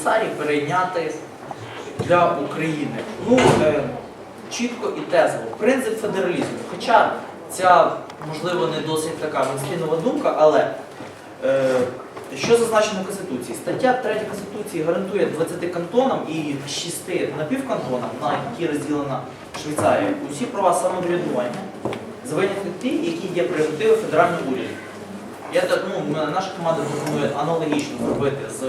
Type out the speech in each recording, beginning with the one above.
Швейцарії перейняти для України? Ну, е, чітко і тезово. Принцип федералізму. Хоча ця, можливо, не досить така мейнстрімова думка, але е, що зазначено в Конституції? Стаття 3 Конституції гарантує 20 кантонам і 6 напівкантонам, на які розділена Швейцарія, усі права самоврядування, за винятком ті, які є прерогативи федерального уряду. Я ну, наша команда пропонує аналогічно зробити з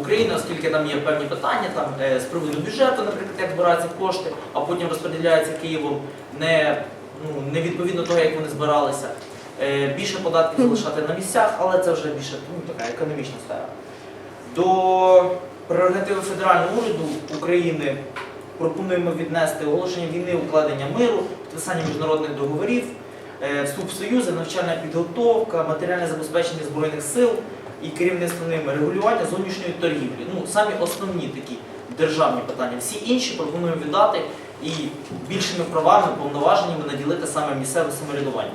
Україною, оскільки там є певні питання там, е, з приводу бюджету, наприклад, як збираються кошти, а потім розподіляються Києвом не, ну, не відповідно того, як вони збиралися. Е, Більше податків залишати на місцях, але це вже більше ну, така економічна сфера. До прерогативи федерального уряду України пропонуємо віднести оголошення війни, укладення миру, підписання міжнародних договорів, е, вступ в союзи, навчальна підготовка, матеріальне забезпечення збройних сил і керівництво ними, регулювання зовнішньої торгівлі. Ну самі основні такі державні питання. Всі інші пропонуємо віддати і більшими правами, повноваженнями наділити саме місцеве самоврядування.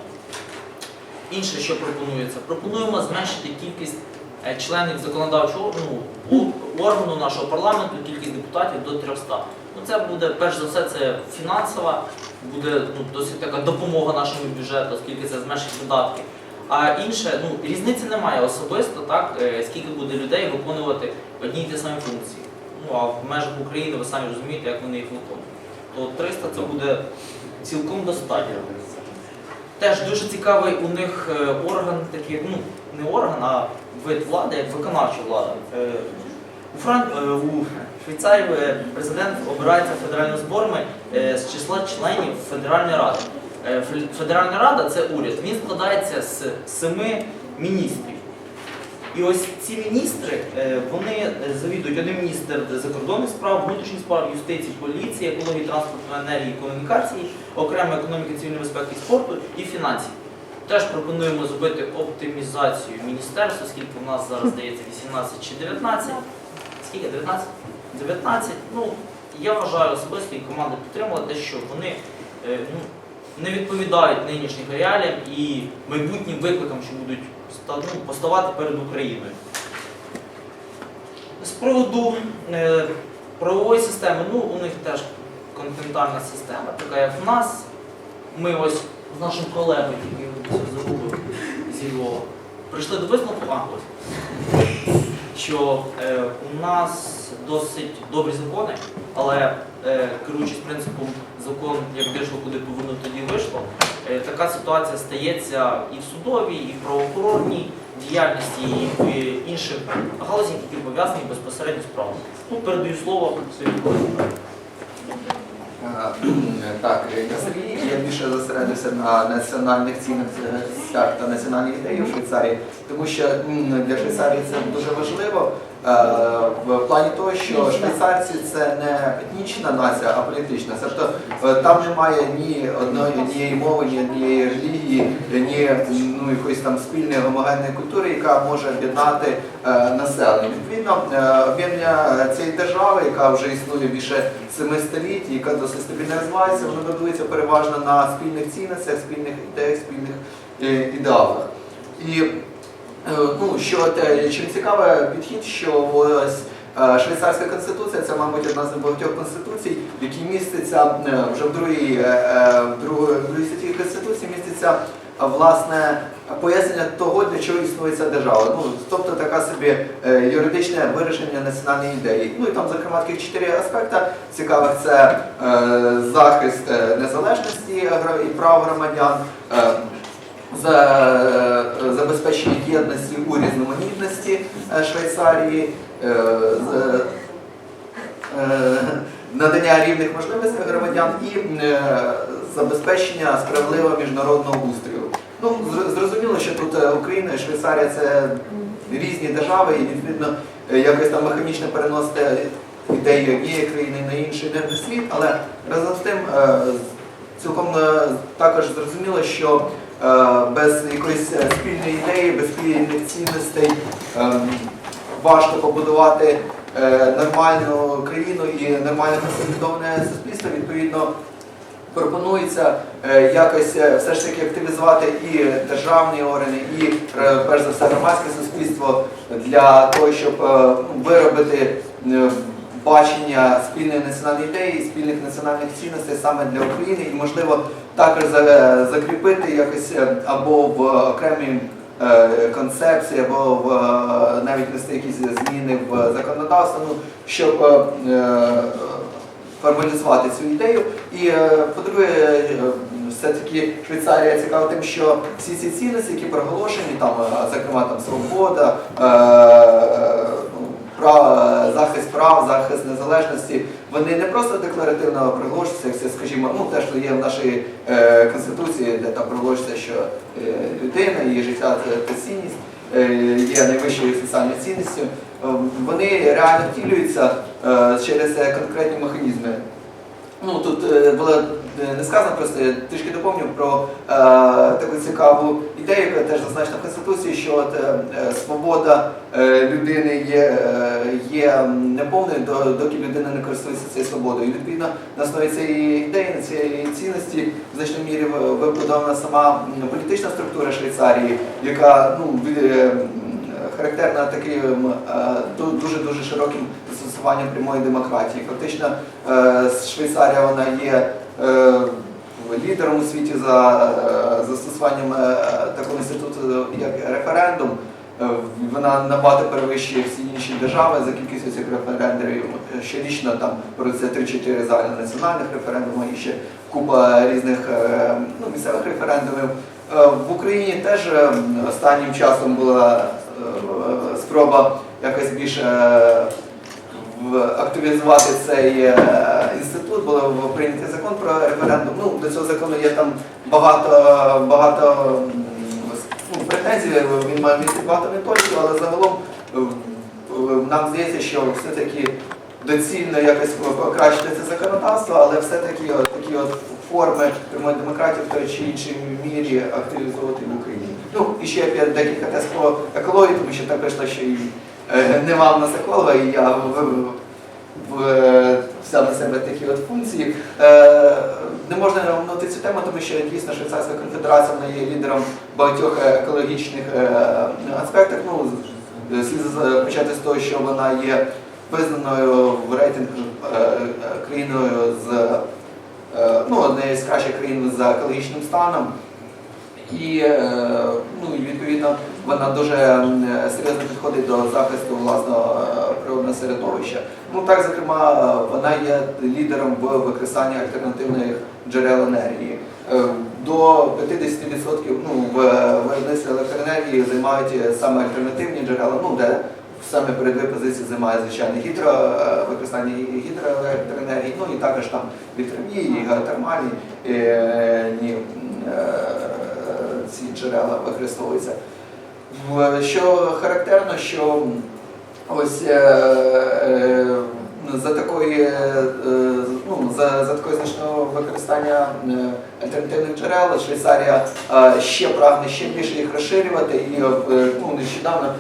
Інше, що пропонується, пропонуємо зменшити кількість е, членів законодавчого ну, органу нашого парламенту, кількість депутатів до 300. Ну, це буде, перш за все, це фінансова, буде ну, досить така допомога нашому бюджету, оскільки це зменшить видатки. А інше, ну, різниці немає особисто, так, е, скільки буде людей виконувати одні й ті самі функції. Ну, а в межах України ви самі розумієте, як вони їх виконують. То 300 це буде цілком достатньо. Теж дуже цікавий у них е, орган, такий, ну, не орган, а вид влади, як виконавча влада. Е, У, Фран... у Швейцарії президент обирається федеральними зборами з числа членів Федеральної ради. Е, Федеральна рада це уряд. Він складається з семи міністрів. І ось ці міністри, е, вони завідують один міністр закордонних справ, внутрішніх справ, юстиції, поліції, екології, транспорту, енергії, комунікації, окремо економіки, цивільної безпеки спорту і фінансів. Теж пропонуємо зробити оптимізацію міністерства, оскільки у нас зараз здається 18 чи 19. Скільки? 19? 19. Ну, я вважаю особисто і команда підтримала те, що вони е, ну, не відповідають нинішнім реаліям і майбутнім викликам, що будуть ну, поставати перед Україною. З приводу е, правової системи, ну у них теж континентальна система, така як в нас. Ми ось з нашим колегою, який забув зі Львова, прийшли до висновку, а ось, що е, у нас досить добрі закони, але керуючись принципом закон, як вийшло, куди повинно тоді вийшло, е, така ситуація стається і в судовій, і в правоохоронній діяльності, і в е, інших галузях, які пов'язані безпосередньо з правом. Ну, передаю слово Володимировичу. Е, Так, я Сергій, я більше зосередився на національних цінностях та національній ідеї в Швейцарії, тому що для Швейцарії це дуже важливо е, в плані того, що швейцарці це не етнічна нація, а політична. Тобто е, там немає ні одної однієї мови, ні однієї релігії, ні ну, якоїсь там спільної гомогенної культури, яка може об'єднати е, населення. Відповідно, е, об'єднання цієї держави, яка вже існує більше семи століть, яка досить стабільно розвивається, воно будується переважно на спільних цінностях, спільних ідеях, спільних е, ідеалах. І е, ну, що те, чим цікавий підхід, що ось е, швейцарська конституція це, мабуть, одна з небагатьох конституцій, в якій міститься е, вже в другій, е, е, в другій, в другій статті конституції міститься е, власне пояснення того, для чого існує ця держава. Ну, тобто така собі е, юридичне вирішення національної ідеї. Ну і там, зокрема, таких чотири аспекти цікавих: це е, захист е, незалежності і прав громадян. За е, забезпечення єдності у різноманітності е, Швейцарії, е, з- е, надання рівних можливостей громадян і забезпечення справедливого міжнародного устрою. Ну, зрозуміло, що тут Україна і Швейцарія це різні держави, і відповідно якось там механічно переносити ідеї однієї країни на інший слід, але разом з тим цілком також зрозуміло, що без якоїсь е, спільної ідеї, без спільних цінностей ем, важко побудувати е, нормальну країну і нормальне консолідоване суспільство. Відповідно, пропонується е, якось е, все ж таки активізувати і державні органи, і е, перш за все громадське суспільство для того, щоб е, ну, виробити е, бачення спільної національної ідеї, спільних національних цінностей саме для України, і можливо також закріпити якось е, або в окремій е, концепції, або в е, навіть внести якісь зміни в законодавство, ну, щоб е, е, формалізувати цю ідею. І е, по-друге, е, все-таки Швейцарія цікава тим, що всі ці цінності, які проголошені, там, е, зокрема там свобода, е, е, прав, захист прав, захист незалежності, вони не просто декларативно проголошуються, як це, скажімо, ну те, що є в нашій е, конституції, де там проголошується, що е, людина, її життя це, цінність, е, є найвищою соціальною цінністю. Е, Вони реально втілюються е, через конкретні механізми. Ну тут е, було е, не сказано, просто я трішки доповню про е, таку цікаву ідею, яка теж зазначена в Конституції, що от, е, е, свобода е, людини є, е, є неповною, до- доки людина не користується цією свободою. І відповідно на основі цієї ідеї, на цієї цінності в значній мірі вибудована сама політична структура Швейцарії, яка ну, е, характерна таким дуже дуже широким застосуванням прямої демократії. Фактично, е, Швейцарія вона є е, лідером у світі за е, застосуванням е, такого інституту, як референдум. Е, Вона набагато перевищує всі інші держави за кількістю цих референдумів. Щорічно там проводиться 3-4 залі національних референдумів і ще купа різних е, ну, місцевих референдумів. Е, В Україні теж е, останнім часом була е, спроба якось більше е, активізувати цей е, інститут, було прийнятий закон про референдум. Ну, до цього закону є там багато, багато ну, претензій, він має містити багато недоліків, але загалом нам здається, що все-таки доцільно якось покращити це законодавство, але все-таки от такі от форми прямої демократії в той чи іншій мірі активізувати в Україні. Ну і ще декілька тез по екології, тому що так вийшло, що і е, нема в нас еколога, і я в, в, в, взяв на себе такі от функції. Е, не можна оминути цю тему, тому що дійсно Швейцарська конфедерація вона є лідером багатьох екологічних е, аспектах. Ну, слід почати з того, що вона є визнаною в рейтингу е, країною з ну, однією з кращих країн за екологічним станом. І, ну, відповідно вона дуже серйозно підходить до захисту власного е, природного середовища. Ну так, зокрема, вона є лідером в використанні альтернативних джерел енергії. Е, До 50% ну, в виробництві електроенергії займають саме альтернативні джерела, ну де саме передові позиції займає звичайно гідро, е, використання гідроелектроенергії, ну і також там вітрові і геотермальні е, ні, е, ці джерела використовуються. Що характерно, що ось е, е, за такої, е, ну, за, за такої значного використання альтернативних джерел Швейцарія ще прагне ще більше їх розширювати. І ну, нещодавно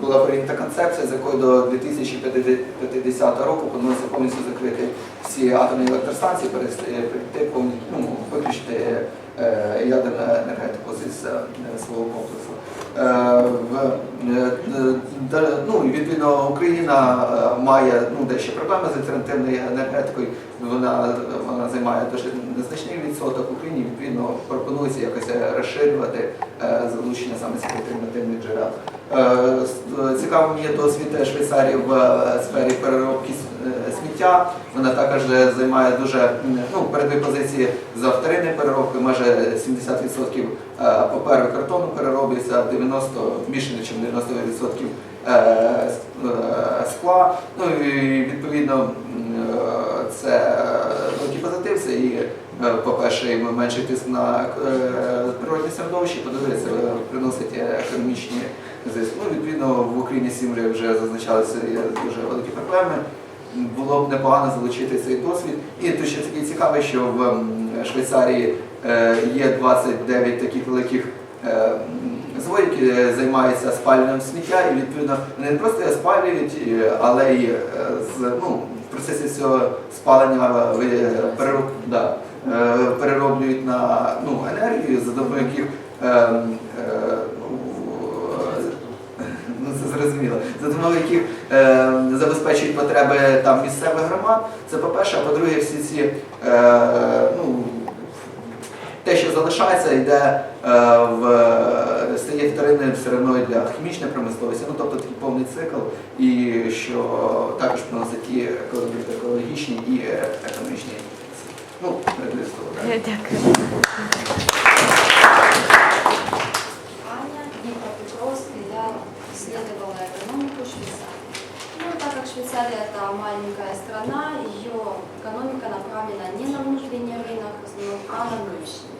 була прийнята концепція, з якою до 2050 року планується повністю закрити всі атомні електростанції, перейти повністю, ну, виключити е, ядерну енергетику зі е, свого комплексу. Е, е, ну, відповідно Україна е, має ну, дещо проблеми з альтернативною енергетикою. Вона, вона займає дуже незначний відсоток Україні. Відповідно пропонується якось розширювати е, залучення саме цих альтернативних джерел. Е, Цікавим є досвід Швейцарії в е, сфері переробки е, сміття. Вона також е, займає дуже ну, передові позиції за вторинною переробкою, майже 70% е, паперу картону перероблюється, 90, більше ніж 90% е, с- е, скла. Ну і відповідно е, це великий позитив. Це і, е, по-перше, менший тиск на е, природне середовище, по-друге, це приносить економічні зиск. Ну, відповідно, в Україні сім'ї вже зазначалися дуже великі проблеми. Було б непогано залучити цей досвід. І тут ще таке цікаве, що в Швейцарії е, є 29 таких великих е, заводів, які займаються спалюванням сміття, і відповідно не просто спалюють, е, але й е, з, ну, в процесі цього спалення е, е, перероблюють на ну, енергію, за допомогою яких е, е, ну, це зрозуміло, за допомогою яких е, забезпечують потреби там місцевих громад. Це по-перше, а по-друге, всі ці е, ну, те, що залишається, йде е, в стає вторинним сировиною для хімічної промисловості, ну тобто такий повний цикл, і що також приносить і екологічні і е, економічні. Ну. Дякую. Маленькая страна, ее экономика направлена не на внутренний рынок, в основном, а на внешний.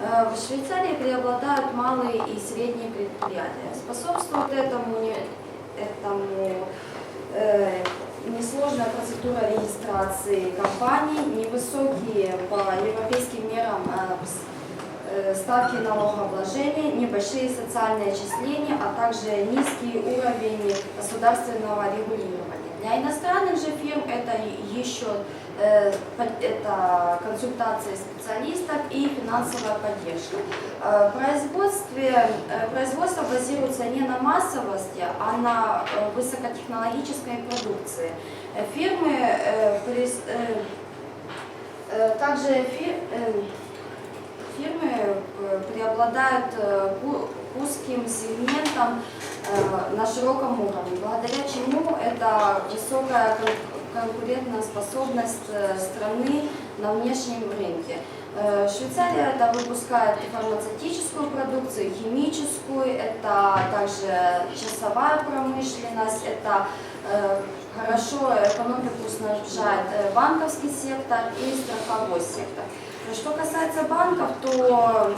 Э, В Швейцарии преобладают малые и средние предприятия. Способствует этому, этому э, несложная процедура регистрации компаний, невысокие по европейским мерам э, ставки налогообложения, небольшие социальные отчисления, а также низкий уровень государственного регулирования. Для иностранных же фирм это еще э, это консультации специалистов и финансовая поддержка. Э, Производстве, э, производство базируется не на массовости, а на э, высокотехнологической продукции. Э, Фирмы э, э, э, также фи- э, фирмы э, преобладают э, узким сегментом э, на широком уровне, благодаря чему это высокая кон- конкурентоспособность страны на внешнем рынке. Швейцария это выпускает фармацевтическую продукцию, химическую, это также часовая промышленность, это хорошо экономику снабжает банковский сектор и страховой сектор. Что касается банков, то м,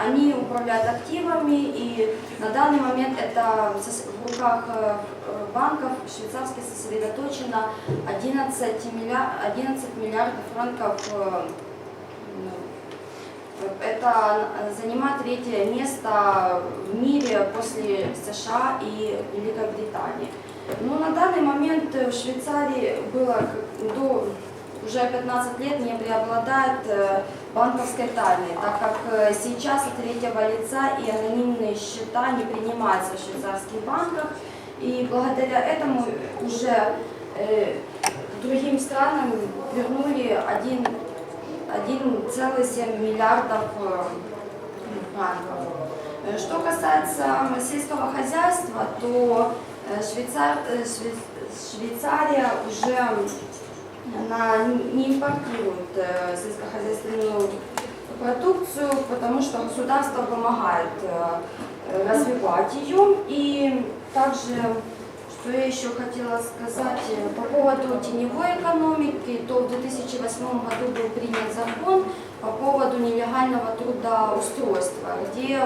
они управляют активами, и на данный момент это в руках э, э, банков швейцарских сосредоточено 11, миллиар- 11 миллиардов франков. э, Это занимает третье место в мире после США и Великобритании. Но на данный момент в Швейцарии было до уже 15 лет не преобладает э, банковской тайны, так как э, сейчас от третьего лица и анонимные счета не принимаются в швейцарских банках. И благодаря этому уже э, другим странам вернули 1 1,7 миллиардов франков. Что касается сельского хозяйства, то Швейцар- Швей- Швейцария уже она не импортирует э, сельскохозяйственную продукцию, потому что государство помогает э, развивать ее. И также, что я еще хотела сказать э, по поводу теневой экономики, то в 2008 году был принят закон по поводу нелегального трудоустройства, где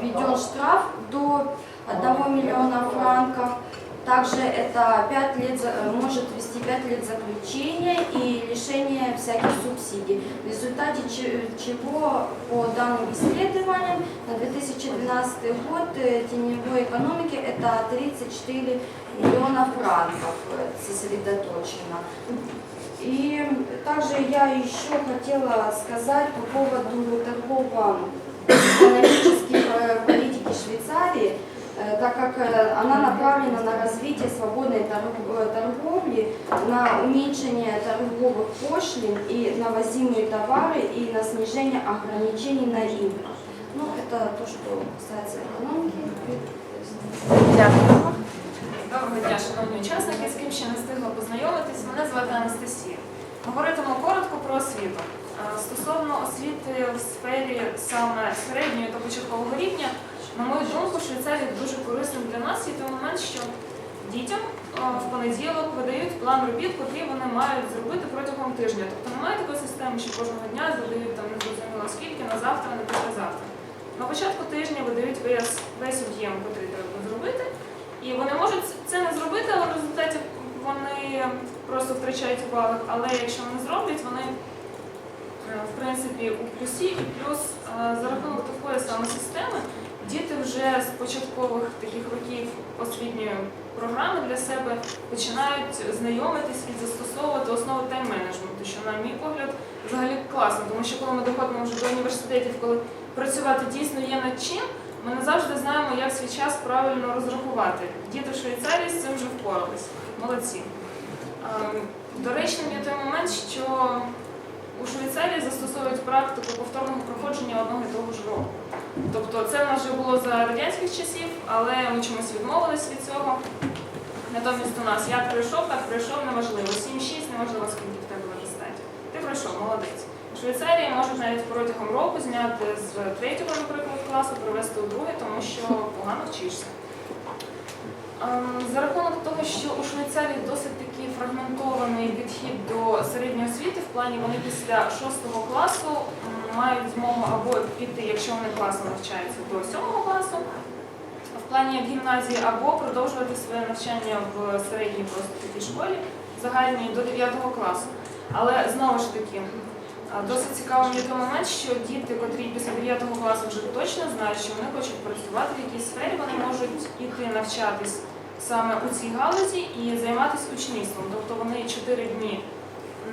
введен штраф до 1 миллиона франков. Также это 5 лет, э, может вести 5 лет заключения и лишение всяких субсидий. В результате че- чего по данным исследованиям на 2012 год э, теневой экономики это 34 миллиона франков э, сосредоточено. И также я еще хотела сказать по поводу торгово-экономической э, политики Швейцарии, э, так как э, она направлена на развитие свободной торг- э, торговли, на уменьшение торговых пошлин и на возимые товары и на снижение ограничений на импорт. Ну, это то, что касается экономики. Дякую. Доброго дня, шановні учасники, з ким ще не встигла познайомитись. Мене звати Анастасія. Говоритиму коротко про освіту. Е, Стосовно освіти в сфері саме середньої та початкового рівня, на мою думку, Швейцарія дуже корисним для нас є той момент, що дітям е, в понеділок видають план робіт, котрі вони мають зробити протягом тижня. Тобто немає такої системи, що кожного дня задають там незрозуміло скільки на завтра, на післязавтра. На початку тижня видають весь, весь об'єм, який треба зробити. І вони можуть це не зробити, але в результаті вони просто втрачають увагу. Але якщо вони зроблять, вони в принципі у плюсі, і плюс е, за рахунок такої саме системи діти вже з початкових таких років освітньої програми для себе починають знайомитись і застосовувати основи тайм-менеджменту, що, на мій погляд, взагалі класно, тому що коли ми доходимо вже до університетів, коли працювати дійсно є над чим, ми не завжди знаємо, як свій час правильно розрахувати. Діти в Швейцарії з цим вже впоралися. Молодці. Ем, Доречним є той момент, що у Швейцарії застосовують практику повторного проходження одного і того ж року. Тобто це в нас вже було за радянських часів, але ми чомусь відмовились від цього. Натомість у нас як пройшов, так пройшов, неважливо. 7-6, неважливо, скільки в тебе атестатів. Ти пройшов, молодець. В Швейцарії можуть навіть протягом року зняти з третього, наприклад, класу, привести у другий, тому що погано вчишся. Ем, За рахунок того, що у Швейцарії досить такий фрагментований підхід до середньої освіти, в плані вони після 6 класу мають змогу або піти, якщо вони класно навчаються, до 7 класу, в плані гімназії, або продовжувати своє навчання в середній просто такій школі загальній до 9 класу. Але знову ж таки, Досить цікавим є той момент, що діти, котрі після 9 класу вже точно знають, що вони хочуть працювати в якійсь сфері, вони можуть іти навчатись саме у цій галузі і займатися учнівством. Тобто вони 4 дні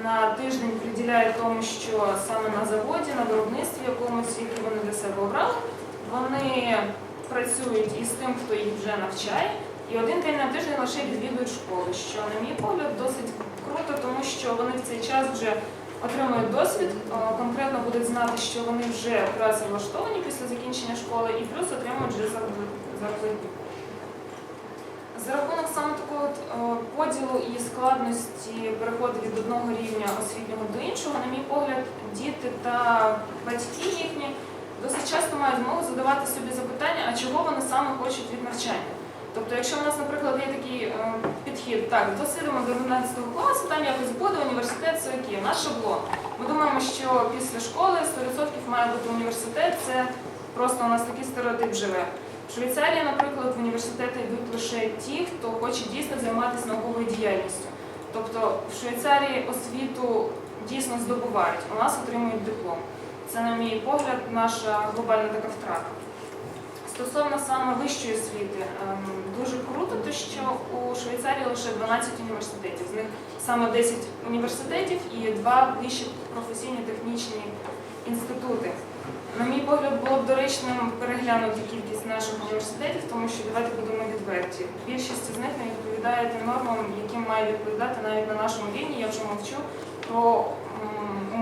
на тиждень приділяють тому, що саме на заводі, на виробництві якомусь, який вони для себе обрали, вони працюють із тим, хто їх вже навчає, і один день на тиждень лише відвідують школу, що, на мій погляд, досить круто, тому що вони в цей час вже отримують досвід, е, конкретно будуть знати, що вони вже працевлаштовані після закінчення школи, і плюс отримують вже зарплатню. За рахунок саме такого е, поділу і складності переходу від одного рівня освітнього до іншого, на мій погляд, діти та батьки їхні досить часто мають змогу задавати собі запитання, а чого вони саме хочуть від навчання. Тобто, якщо у нас, наприклад, є такий е, підхід, так, досидимо до 11 класу, там якось буде університет, це окей, наш шаблон. Ми думаємо, що після школи 100% має бути університет, це просто у нас такий стереотип живе. В Швейцарії, наприклад, в університети йдуть лише ті, хто хоче дійсно займатися науковою діяльністю. Тобто в Швейцарії освіту дійсно здобувають, у нас отримують диплом. Це, на мій погляд, наша глобальна така втрата. Стосовно саме вищої освіти, ем, дуже круто, те, що у Швейцарії лише 12 університетів. З них саме 10 університетів і два вищі професійні технічні інститути. На мій погляд, було б доречним переглянути кількість наших університетів, тому що давайте будемо відверті. Більшість з них не відповідає тим нормам, яким має відповідати навіть на нашому рівні. Я вже мовчу про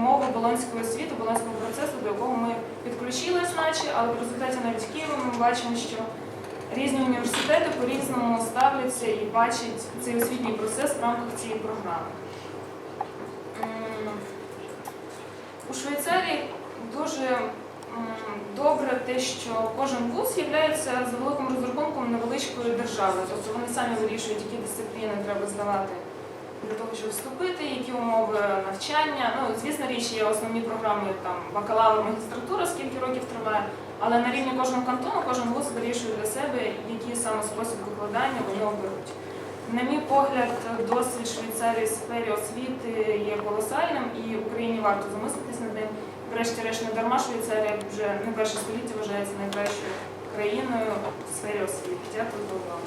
умови болонської освіти, болонського процесу, до якого ми підключились, наче, але в результаті навіть в Києві ми бачимо, що різні університети по-різному ставляться і бачать цей освітній процес в рамках цієї програми. У Швейцарії дуже добре те, що кожен вуз є за великим розрахунком невеличкою державою. Тобто вони самі вирішують, які дисципліни треба здавати для того, щоб вступити, які умови навчання. Ну, звісно, річ є основні програми там бакалавр, магістратура, скільки років триває, але на рівні кожного кантону кожен вуз вирішує для себе, який саме спосіб викладання вони оберуть. На мій погляд, досвід Швейцарії в сфері освіти є колосальним і Україні варто замислитись над ним. Врешті-решт, не дарма Швейцарія вже не перше століття вважається найкращою країною в сфері освіти. Дякую за увагу.